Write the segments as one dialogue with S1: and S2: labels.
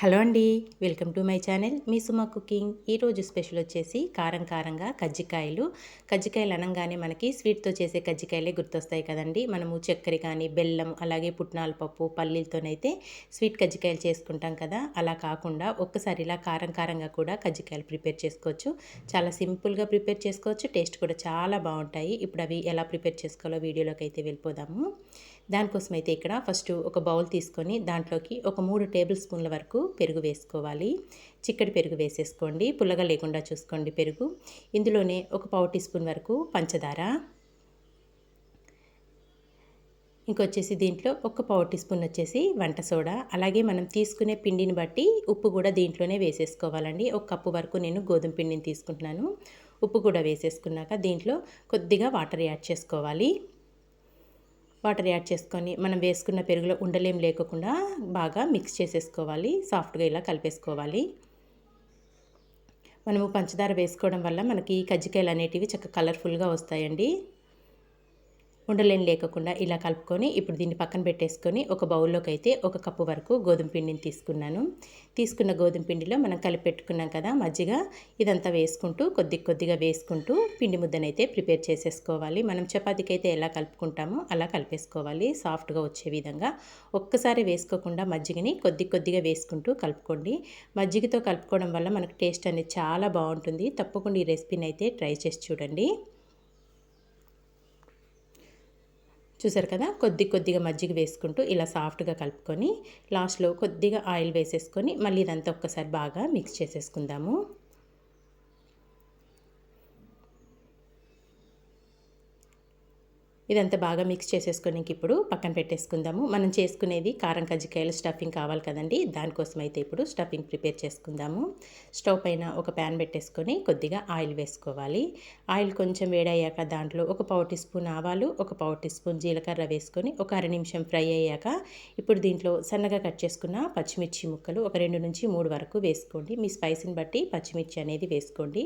S1: Hello అండి welcome to my channel. మీ Suma cooking. ఈరోజు స్పెషల్ వచ్చేసి కారం కారంగా కజ్జికాయలు. కజ్జికాయలు అనగానే మనకి స్వీట్తో చేసే కజ్జికాయలే గుర్తొస్తాయి కదండి. మనము చక్కెర కానీ బెల్లం అలాగే పుట్నాల పప్పు పల్లీలతోనైతే స్వీట్ కజ్జికాయలు చేసుకుంటాం కదా. అలా కాకుండా ఒక్కసారి ఇలా కారం కారంగా కూడా కజ్జికాయలు ప్రిపేర్ చేసుకోవచ్చు. చాలా సింపుల్గా ప్రిపేర్ చేసుకోవచ్చు. టేస్ట్ కూడా చాలా బాగుంటాయి. ఇప్పుడు అవి ఎలా ప్రిపేర్ చేసుకోవాలో వీడియోలోకి అయితే వెళ్ళిపోదాము. దానికోసం అయితే ఇక్కడ ఫస్ట్ ఒక బౌల్ తీసుకొని దాంట్లోకి ఒక మూడు టేబుల్ స్పూన్ల వరకు పెరుగు వేసుకోవాలి. చిక్కటి పెరుగు వేసేసుకోండి. పుల్లగా లేకుండా చూసుకోండి పెరుగు. ఇందులోనే ఒక పావు టీ స్పూన్ వరకు పంచదార. ఇంకొచ్చేసి దీంట్లో ఒక పావు టీ స్పూన్ వచ్చేసి వంట సోడా. అలాగే మనం తీసుకునే పిండిని బట్టి ఉప్పు కూడా దీంట్లోనే వేసేసుకోవాలండి. ఒక కప్పు వరకు నేను గోధుమ పిండిని తీసుకుంటున్నాను. ఉప్పు కూడా వేసేసుకున్నాక దీంట్లో కొద్దిగా వాటర్ యాడ్ చేసుకోవాలి. వాటర్ యాడ్ చేసుకొని మనం వేసుకున్న పెరుగులో ఉండలేం లేకుండా బాగా మిక్స్ చేసేసుకోవాలి. సాఫ్ట్గా ఇలా కలిపేసుకోవాలి. మనము పంచదార వేసుకోవడం వల్ల మనకి కజ్జికాయలు అనేటివి చక్కగా కలర్ఫుల్గా వస్తాయండి. ఉండలేని లేకుండా ఇలా కలుపుకొని ఇప్పుడు దీన్ని పక్కన పెట్టేసుకొని ఒక బౌల్లోకి అయితే ఒక కప్పు వరకు గోధుమ పిండిని తీసుకున్నాను. తీసుకున్న గోధుమ పిండిలో మనం కలిపి పెట్టుకున్నాం కదా మజ్జిగ. ఇదంతా వేసుకుంటూ కొద్ది కొద్దిగా వేసుకుంటూ పిండి ముద్దనైతే ప్రిపేర్ చేసేసుకోవాలి. మనం చపాతీకి అయితే ఎలా కలుపుకుంటామో అలా కలిపేసుకోవాలి. సాఫ్ట్గా వచ్చే విధంగా ఒక్కసారి వేసుకోకుండా మజ్జిగని కొద్ది కొద్దిగా వేసుకుంటూ కలుపుకోండి. మజ్జిగతో కలుపుకోవడం వల్ల మనకు టేస్ట్ అనేది చాలా బాగుంటుంది. తప్పకుండా ఈ రెసిపీని అయితే ట్రై చేసి చూడండి. చూసారు కదా? కొద్ది కొద్దిగా మజ్జిగ వేసుకుంటూ ఇలా సాఫ్ట్గా కలుపుకొని లాస్ట్లో కొద్దిగా ఆయిల్ వేసేసుకొని మళ్ళీ ఇదంతా ఒక్కసారి బాగా మిక్స్ చేసేసుకుందాము. ఇదంతా బాగా మిక్స్ చేసేసుకొని ఇప్పుడు పక్కన పెట్టేసుకుందాము. మనం చేసుకునేది కారం కజ్జికాయలు స్టఫింగ్ కావాలి కదండి. దానికోసం అయితే ఇప్పుడు స్టఫింగ్ ప్రిపేర్ చేసుకుందాము. స్టవ్ పైన ఒక ప్యాన్ పెట్టేసుకొని కొద్దిగా ఆయిల్ వేసుకోవాలి. ఆయిల్ కొంచెం వేడయ్యాక దాంట్లో ఒక పావు టీ స్పూన్ ఆవాలు ఒక పావు టీ స్పూన్ జీలకర్ర వేసుకొని ఒక అర నిమిషం ఫ్రై అయ్యాక ఇప్పుడు దీంట్లో సన్నగా కట్ చేసుకున్న పచ్చిమిర్చి ముక్కలు ఒక రెండు నుంచి మూడు వరకు వేసుకోండి. మీ స్పైసీని బట్టి పచ్చిమిర్చి అనేది వేసుకోండి.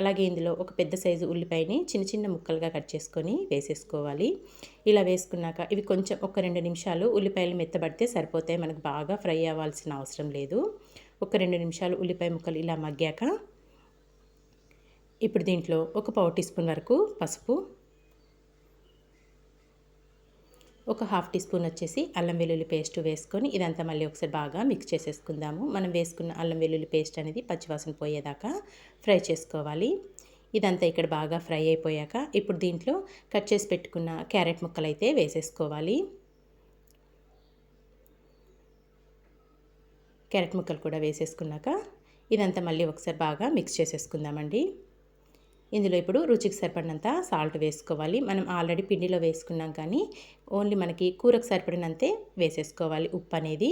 S1: అలాగే ఇందులో ఒక పెద్ద సైజు ఉల్లిపాయని చిన్న చిన్న ముక్కలుగా కట్ చేసుకొని వేసేసుకోవాలి. ఇలా వేసుకున్నాక ఇవి కొంచెం ఒక రెండు నిమిషాలు ఉల్లిపాయలు మెత్తబడితే సరిపోతాయి. మనకు బాగా ఫ్రై అవ్వాల్సిన అవసరం లేదు. ఒక రెండు నిమిషాలు ఉల్లిపాయ ముక్కలు ఇలా మగ్గాక ఇప్పుడు దీంట్లో ఒక పావు టీ స్పూన్ వరకు పసుపు ఒక హాఫ్ టీ స్పూన్ వచ్చేసి అల్లం వెల్లుల్లి పేస్ట్ వేసుకొని ఇదంతా మళ్ళీ ఒకసారి బాగా మిక్స్ చేసేసుకుందాము. మనం వేసుకున్న అల్లం వెల్లుల్లి పేస్ట్ అనేది పచ్చివాసన పోయేదాకా ఫ్రై చేసుకోవాలి. ఇదంతా ఇక్కడ బాగా ఫ్రై అయిపోయాక ఇప్పుడు దీంట్లో కట్ చేసి పెట్టుకున్న క్యారెట్ ముక్కలు అయితే వేసేసుకోవాలి. క్యారెట్ ముక్కలు కూడా వేసేసుకున్నాక ఇదంతా మళ్ళీ ఒకసారి బాగా మిక్స్ చేసేసుకుందామండి. ఇందులో ఇప్పుడు రుచికి సరిపడినంత సాల్ట్ వేసుకోవాలి. మనం ఆల్రెడీ పిండిలో వేసుకున్నాం కానీ ఓన్లీ మనకి కూరకు సరిపడినంతే వేసేసుకోవాలి ఉప్పు అనేది.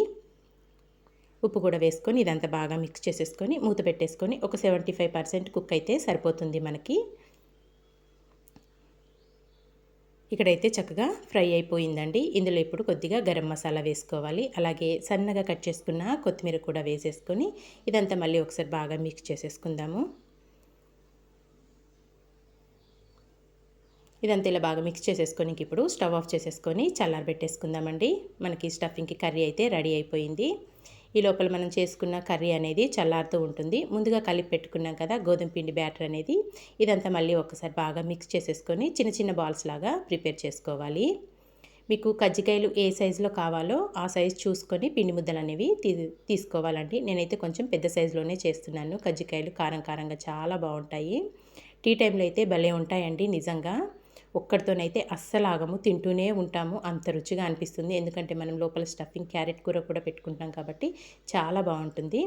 S1: ఉప్పు కూడా వేసుకొని ఇదంతా బాగా మిక్స్ చేసేసుకొని మూత పెట్టేసుకొని ఒక సెవెంటీ ఫైవ్ పర్సెంట్ కుక్ అయితే సరిపోతుంది మనకి. ఇక్కడైతే చక్కగా ఫ్రై అయిపోయిందండి. ఇందులో ఇప్పుడు కొద్దిగా గరం మసాలా వేసుకోవాలి. అలాగే సన్నగా కట్ చేసుకున్న కొత్తిమీర కూడా వేసేసుకొని ఇదంతా మళ్ళీ ఒకసారి బాగా మిక్స్ చేసేసుకుందాము. ఇదంతా ఇలా బాగా మిక్స్ చేసేసుకొని ఇప్పుడు స్టవ్ ఆఫ్ చేసేసుకొని చల్లారబెట్టేసుకుందామండి మనకి స్టఫింగ్కి కర్రీ అయితే రెడీ అయిపోయింది. ఈ లోపల మనం చేసుకున్న కర్రీ అనేది చల్లారుతూ ఉంటుంది. ముందుగా కలిపి పెట్టుకున్నాం కదా గోధుమ పిండి బ్యాటర్ అనేది. ఇదంతా మళ్ళీ ఒకసారి బాగా మిక్స్ చేసేసుకొని చిన్న చిన్న బాల్స్ లాగా ప్రిపేర్ చేసుకోవాలి. మీకు కజ్జికాయలు ఏ సైజులో కావాలో ఆ సైజ్ చూసుకొని పిండి ముద్దలు అనేవి తీ తీసుకోవాలండి. నేనైతే కొంచెం పెద్ద సైజులోనే చేస్తున్నాను. కజ్జికాయలు కారం కారంగా చాలా బాగుంటాయి. టీ టైంలో అయితే భలే ఉంటాయండి నిజంగా. ఒక్కడితోనైతే అస్సలు ఆగము తింటూనే ఉంటాము. అంత రుచిగా అనిపిస్తుంది. ఎందుకంటే మనం లోపల స్టఫింగ్ క్యారెట్ కూర కూడా పెట్టుకుంటాం కాబట్టి చాలా బాగుంటుంది.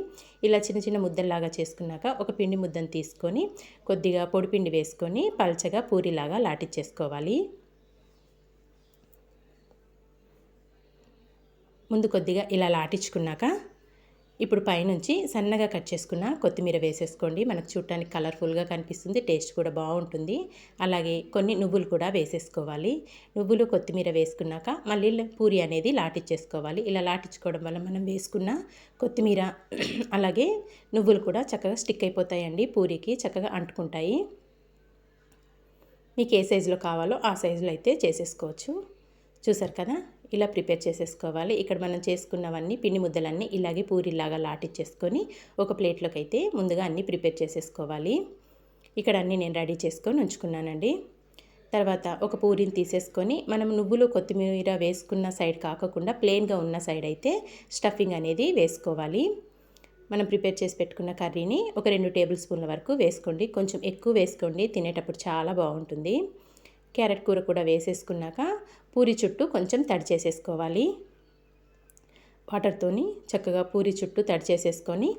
S1: ఇలా చిన్న చిన్న ముద్దల్లాగా చేసుకున్నాక ఒక పిండి ముద్దను తీసుకొని కొద్దిగా పొడి పిండి వేసుకొని పల్చగా పూరిలాగా లాటిచ్చేసుకోవాలి. ముందు కొద్దిగా ఇలా లాటించుకున్నాక ఇప్పుడు పైనుంచి సన్నగా కట్ చేసుకున్న కొత్తిమీర వేసేసుకోండి. మనకు చూడటానికి కలర్ఫుల్గా కనిపిస్తుంది. టేస్ట్ కూడా బాగుంటుంది. అలాగే కొన్ని నువ్వులు కూడా వేసేసుకోవాలి. నువ్వులు కొత్తిమీర వేసుకున్నాక మళ్ళీ పూరి అనేది లాటిచ్చేసుకోవాలి. ఇలా లాటించుకోవడం వల్ల మనం వేసుకున్న కొత్తిమీర అలాగే నువ్వులు కూడా చక్కగా స్టిక్ అయిపోతాయండి. పూరికి చక్కగా అంటుకుంటాయి. మీకు ఏ సైజులో కావాలో ఆ సైజులో అయితే చేసేసుకోవచ్చు. చూసారు కదా? ఇలా ప్రిపేర్ చేసేసుకోవాలి. ఇక్కడ మనం చేసుకున్నవన్నీ పిండి ముద్దలన్నీ ఇలాగే పూరిలాగా లాటిచ్చేసుకొని ఒక ప్లేట్లోకి అయితే ముందుగా అన్నీ ప్రిపేర్ చేసేసుకోవాలి. ఇక్కడ అన్నీ నేను రెడీ చేసుకొని ఉంచుకున్నానండి. తర్వాత ఒక పూరిని తీసేసుకొని మనం నువ్వులు కొత్తిమీర వేసుకున్న సైడ్ కాకుండా ప్లెయిన్గా ఉన్న సైడ్ అయితే స్టఫింగ్ అనేది వేసుకోవాలి. మనం ప్రిపేర్ చేసి పెట్టుకున్న కర్రీని ఒక రెండు టేబుల్ స్పూన్ల వరకు వేసుకోండి. కొంచెం ఎక్కువ వేసుకోండి. తినేటప్పుడు చాలా బాగుంటుంది. క్యారెట్ కూర కూడా వేసేసుకున్నాక పూరి చుట్టూ కొంచెం తడి చేసేసుకోవాలి. వాటర్తోని చక్కగా పూరి చుట్టూ తడి చేసేసుకొని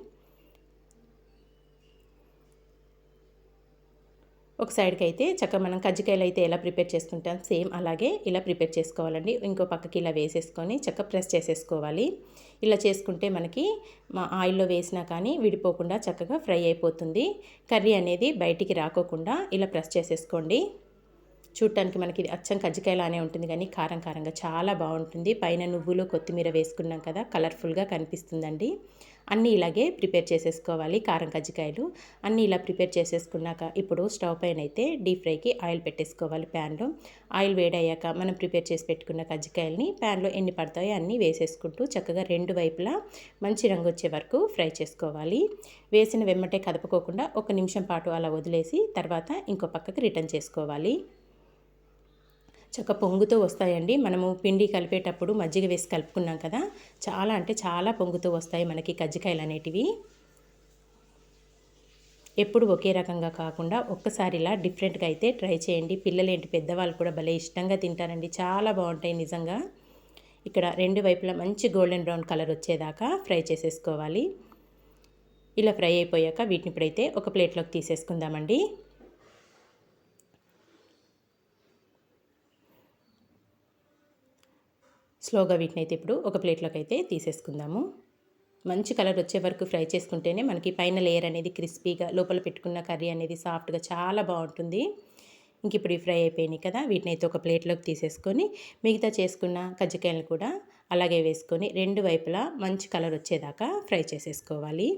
S1: ఒక సైడ్కి అయితే చక్కగా మనం కజ్జికాయలు అయితే ఎలా ప్రిపేర్ చేసుకుంటాం సేమ్ అలాగే ఇలా ప్రిపేర్ చేసుకోవాలండి. ఇంకో పక్కకి ఇలా వేసేసుకొని చక్కగా ప్రెస్ చేసేసుకోవాలి. ఇలా చేసుకుంటే మనకి మా ఆయిల్లో వేసినా కానీ విడిపోకుండా చక్కగా ఫ్రై అయిపోతుంది. కర్రీ అనేది బయటికి రాకోకుండా ఇలా ప్రెస్ చేసేసుకోండి. చూడటానికి మనకి అచ్చం కజ్జికాయలానే ఉంటుంది కానీ కారం కారంగా చాలా బాగుంటుంది. పైన నువ్వులు కొత్తిమీర వేసుకున్నాం కదా కలర్ఫుల్గా కనిపిస్తుందండి. అన్నీ ఇలాగే ప్రిపేర్ చేసేసుకోవాలి కారం కజ్జికాయలు. అన్నీ ఇలా ప్రిపేర్ చేసేసుకున్నాక ఇప్పుడు స్టవ్ పైన అయితే డీప్ ఫ్రైకి ఆయిల్ పెట్టేసుకోవాలి ప్యాన్లో. ఆయిల్ వేడయ్యాక మనం ప్రిపేర్ చేసి పెట్టుకున్న కజ్జికాయల్ని ప్యాన్లో ఎన్ని పడతాయో అన్నీ వేసేసుకుంటూ చక్కగా రెండు వైపులా మంచి రంగు వచ్చే వరకు ఫ్రై చేసుకోవాలి. వేసిన వెమ్మటే కదపకోకుండా ఒక నిమిషం పాటు అలా వదిలేసి తర్వాత ఇంకో పక్కకి రిటర్న్ చేసుకోవాలి. చక్క పొంగుతూ వస్తాయండి. మనము పిండి కలిపేటప్పుడు మజ్జిగ వేసి కలుపుకున్నాం కదా చాలా అంటే చాలా పొంగుతూ వస్తాయి మనకి కజ్జికాయలు అనేటివి. ఎప్పుడు ఒకే రకంగా కాకుండా ఒక్కసారి ఇలా డిఫరెంట్గా అయితే ట్రై చేయండి. పిల్లలేంటి పెద్దవాళ్ళు కూడా భలే ఇష్టంగా తింటారండి. చాలా బాగుంటాయి నిజంగా. ఇక్కడ రెండు వైపులా మంచి గోల్డెన్ బ్రౌన్ కలర్ వచ్చేదాకా ఫ్రై చేసేసుకోవాలి. ఇలా ఫ్రై అయిపోయాక వీటిని ఇప్పుడైతే ఒక ప్లేట్లోకి తీసేసుకుందామండి. స్లోగా వీటిని అయితే ఇప్పుడు ఒక ప్లేట్లోకి అయితే తీసేసుకుందాము. మంచి కలర్ వచ్చే వరకు ఫ్రై చేసుకుంటేనే మనకి పైన లేయర్ అనేది క్రిస్పీగా లోపల పెట్టుకున్న కర్రీ అనేది సాఫ్ట్గా చాలా బాగుంటుంది. ఇంక ఇప్పుడు ఫ్రై అయిపోయినాయి కదా వీటిని అయితే ఒక ప్లేట్లోకి తీసేసుకొని మిగతా చేసుకున్న కజ్జికాయలను కూడా అలాగే వేసుకొని రెండు వైపులా మంచి కలర్ వచ్చేదాకా ఫ్రై చేసేసుకోవాలి.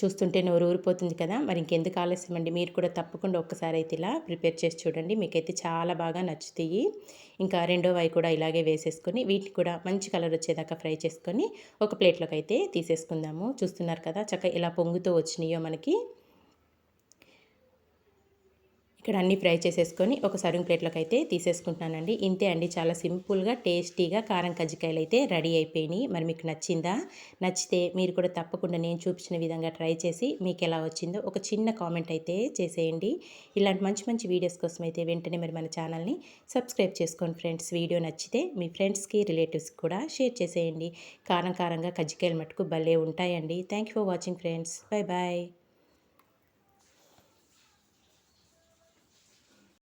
S1: చూస్తుంటే నోరు ఊరిపోతుంది కదా. మరి ఇంకెందుకు ఆలస్యం అండి మీరు కూడా తప్పకుండా ఒక్కసారి అయితే ఇలా ప్రిపేర్ చేసి చూడండి. మీకైతే చాలా బాగా నచ్చుతాయి. ఇంకా రెండో అవి కూడా ఇలాగే వేసేసుకొని వీటిని కూడా మంచి కలర్ వచ్చేదాకా ఫ్రై చేసుకొని ఒక ప్లేట్లోకి అయితే తీసేసుకుందాము. చూస్తున్నారు కదా చక్కగా ఇలా పొంగుతూ వచ్చినాయో మనకి. ఇక్కడ అన్నీ ఫ్రై చేసేసుకొని ఒక సర్వింగ్ ప్లేట్లోకి అయితే తీసేసుకుంటున్నానండి. ఇంతే అండి చాలా సింపుల్గా టేస్టీగా కారం కజ్జికాయలు అయితే రెడీ అయిపోయినాయి. మరి మీకు నచ్చిందా? నచ్చితే మీరు కూడా తప్పకుండా నేను చూపించిన విధంగా ట్రై చేసి మీకు ఎలా వచ్చిందో ఒక చిన్న కామెంట్ అయితే చేసేయండి. ఇలాంటి మంచి మంచి వీడియోస్ కోసం అయితే వెంటనే మరి మన ఛానల్ని సబ్స్క్రైబ్ చేసుకోండి ఫ్రెండ్స్. వీడియో నచ్చితే మీ ఫ్రెండ్స్కి రిలేటివ్స్కి కూడా షేర్ చేసేయండి. కారం కారంగా కజ్జికాయలు మటుకు భలే ఉంటాయండి. Thank for watching friends. Bye bye.